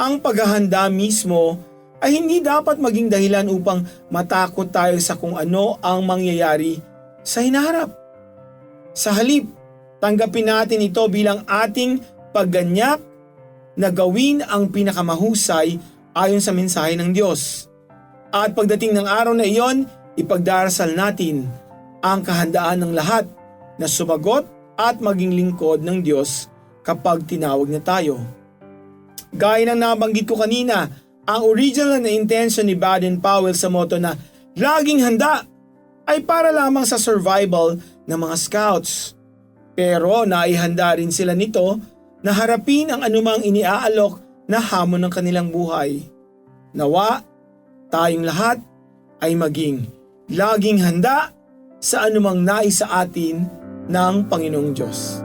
Ang paghahanda mismo ay hindi dapat maging dahilan upang matakot tayo sa kung ano ang mangyayari sa hinaharap. Sa halip, tanggapin natin ito bilang ating pagganyak na gawin ang pinakamahusay ayon sa mensahe ng Diyos. At pagdating ng araw na iyon, ipagdarasal natin ang kahandaan ng lahat na sumagot at maging lingkod ng Diyos kapag tinawag na tayo. Gaya ng nabanggit ko kanina, ang original na intention ni Baden-Powell sa motto na laging handa ay para lamang sa survival ng mga scouts. Pero naihanda rin sila nito na harapin ang anumang iniaalok na hamon ng kanilang buhay. Nawa, tayong lahat ay maging laging handa sa anumang nais sa atin ng Panginoong Diyos.